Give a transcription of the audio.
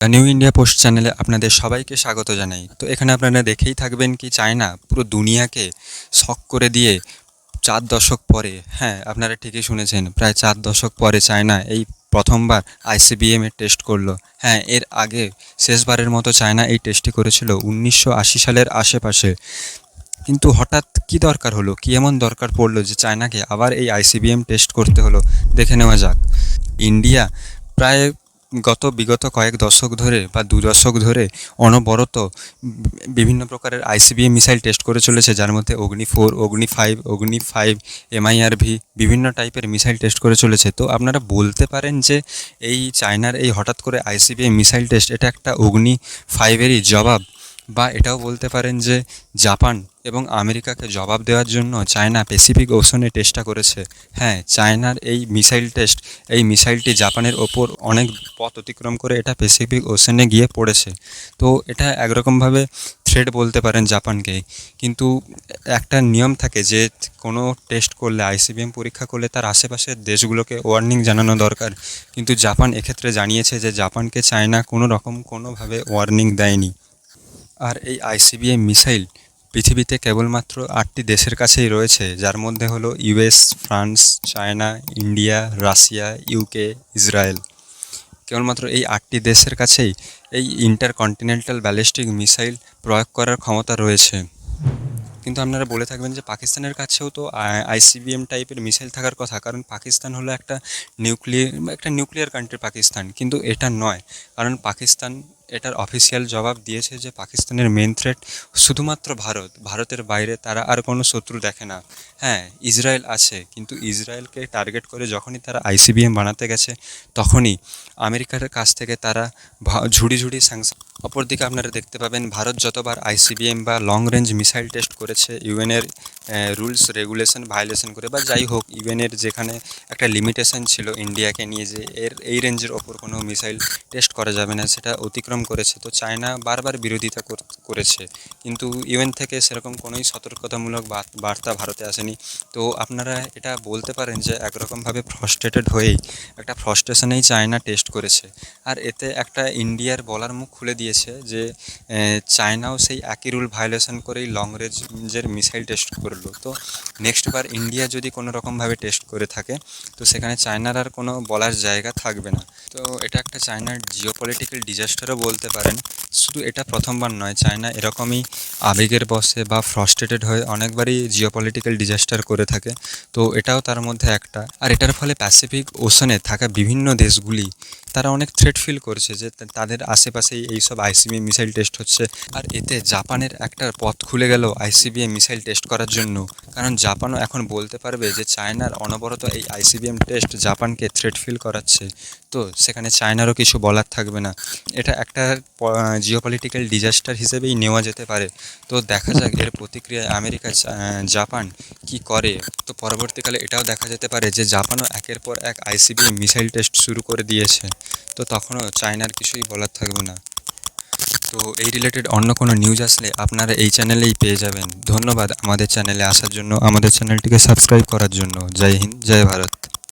The new India post চ্যানেলে আপনাদের সবাইকে স্বাগত জানাই। তো এখানে আপনারা দেখেই থাকবেন কি চায়না পুরো দুনিয়াকে শক করে দিয়ে চার দশক পরে হ্যাঁ আপনারা ঠিকই শুনেছেন, প্রায় চার দশক পরে চায়না এই প্রথমবার আইসিবিএম এর টেস্ট করল। হ্যাঁ এর আগে শেষবারের মতো চায়না এই টেস্টটি করেছিল উনিশশো আশি সালের আশেপাশে। কিন্তু হঠাৎ কি দরকার হলো? কি এমন দরকার পড়ল যে চায়নাকে আবার এই আইসিবিএম টেস্ট করতে হলো? দেখে নেওয়া যাক। ইন্ডিয়া প্রায় গত বিগত কয়েক দশক ধরে বা দু দশক ধরে অনবরত বিভিন্ন প্রকারের আইসিবিএম মিসাইল টেস্ট করে চলেছে, যার মধ্যে অগ্নি ফোর, অগ্নি ফাইভ অগ্নি ফাইভ, এমআইআরভি বিভিন্ন টাইপের মিসাইল টেস্ট করে চলেছে। তো আপনারা বলতে পারেন যে এই চায়নার এই হঠাৎ করে আইসিবিএম মিসাইল টেস্ট, এটা একটা অগ্নি ফাইভেরই জবাব বা এটাও বলতে পারেন যে জাপান এবং আমেরিকাকে জবাব দেওয়ার জন্য চায়না প্যাসিফিক ওশনে টেস্টটা করেছে। হ্যাঁ চায়নার এই মিসাইল টেস্ট, এই মিসাইলটি জাপানের ওপর অনেক পথ অতিক্রম করে এটা প্যাসিফিক ওশনে গিয়ে পড়েছে। তো এটা একরকমভাবে থ্রেড বলতে পারেন জাপানকে। কিন্তু একটা নিয়ম থাকে যে কোনো টেস্ট করলে, আইসিবিএম পরীক্ষা করলে তার আশেপাশের দেশগুলোকে ওয়ার্নিং জানানো দরকার। কিন্তু জাপান এক্ষেত্রে জানিয়েছে যে জাপানকে চায়না কোনো রকম কোনোভাবে ওয়ার্নিং দেয়নি। আর এই আইসিবিএম মিসাইল পৃথিবীতে কেবলমাত্র আটটি দেশের কাছেই রয়েছে, যার মধ্যে হলো US, France, China, India, Russia, UK, Israel. কেবলমাত্র এই আটটি দেশের কাছেই এই ইন্টারকন্টিনেন্টাল ব্যালিস্টিক মিসাইল প্রয়োগ করার ক্ষমতা রয়েছে। কিন্তু আপনারা বলে থাকবেন যে পাকিস্তানের কাছেও তো আইসিবিএম টাইপের মিসাইল থাকার কথা, কারণ পাকিস্তান হলো একটা নিউক্লিয়ার একটা নিউক্লিয়ার কান্ট্রি পাকিস্তান। কিন্তু এটা নয়, কারণ পাকিস্তান এটার অফিসিয়াল জবাব দিয়েছে যে পাকিস্তানের মেন থ্রেট শুধুমাত্র ভারত। ভারতের বাইরে তারা আর কোনো শত্রু দেখে না। হ্যাঁ ইসরায়েল আছে, কিন্তু ইসরায়েলকে টার্গেট করে যখনই তারা আইসিবিএম বানাতে গেছে, তখনই আমেরিকার কাছ থেকে তারা ঝুড়ি ঝুড়ি স্যাংশন অপরদিকে আপনারা দেখতে পাবেন, ভারত যতবার আইসিবিএম বা লং রেঞ্জ মিসাইল টেস্ট করেছে ইউএনের রুলস রেগুলেশন ভায়োলেশন করে বা যাই হোক ইউএনের যেখানে একটা লিমিটেশন ছিল ইন্ডিয়াকে নিয়ে যে এর, এই রেঞ্জের ওপর কোনো মিসাইল টেস্ট করা যাবে না, সেটা অতিক্রম করেছে। তো চায়না বারবার বিরোধিতা কর- করেছে। কিন্তু ইউএন থেকে সেরকম কোনোই সতর্কতামূলক বার্তা ভারতে আসেনি। তো আপনারা এটা বলতে পারেন যে, একরকমভাবে ফ্রাস্ট্রেটেড হয়েই একটা ফ্রাস্ট্রেশনেই চায়না টেস্ট করেছে। আর এতে একটা ইন্ডিয়ার বলার মুখ খুলে দিয়েছে যে চায়নাও সেই একই রুল ভায়োলেশন করেই লং রেঞ্জের মিসাইল টেস্ট করল। তো নেক্সট বার ইন্ডিয়া যদি কোনো রকমভাবে টেস্ট করে থাকে, তো সেখানে চায়নার আর কোনো বলার জায়গা থাকবে না। তো এটা একটা চায়নার জিওপলিটিক্যাল ডিজাস্টারও বলতে পারেন, শুধু এটা প্রথমবার নয়, চায়না এরকমই আবেগের বসে বা ফ্রাস্ট্রেটেড হয়ে অনেকবারই জিওপলিটিক্যাল ডিজাস্টার করে থাকে। তো এটাও তার মধ্যে একটা। আর এটার ফলে প্যাসিফিক ওশনে থাকা বিভিন্ন দেশগুলি, তারা অনেক থ্রেট ফিল করছে যে তাদের আশেপাশেই এইসব আইসিবিএম মিসাইল টেস্ট হচ্ছে। আর এতে জাপানের একটা পথ খুলে গেল আইসিবিএম মিসাইল টেস্ট করার জন্য। কারণ জাপানও এখন বলতে পারবে যে চায়নার অনবরত এই আইসিবিএম টেস্ট জাপানকে থ্রেট ফিল করাচ্ছে। তো সেখানে চায়নারও কিছু বলার থাকবে না। এটা একটা জিওপলিটিক্যাল ডিজাস্টার হিসেবেই নেওয়া যেতে পারে। তো দেখা যাক এর প্রতিক্রিয়ায় আমেরিকা জাপান কি করে। তো পরবর্তীকালে এটাও দেখা যেতে পারে যে জাপানও একের পর এক আইসিবিএম মিসাইল টেস্ট শুরু করে দিয়েছে। তো তখনও চায়নার কিছুই বলার থাকবে না। তো এই রিলেটেড অন্য কোনো নিউজ আসলে আপনারা এই চ্যানেলেই পেয়ে যাবেন। ধন্যবাদ আমাদের চ্যানেলে আসার জন্য। আমাদের চ্যানেলটিকে সাবস্ক্রাইব করার জন্য। জয় হিন্দ, জয় ভারত।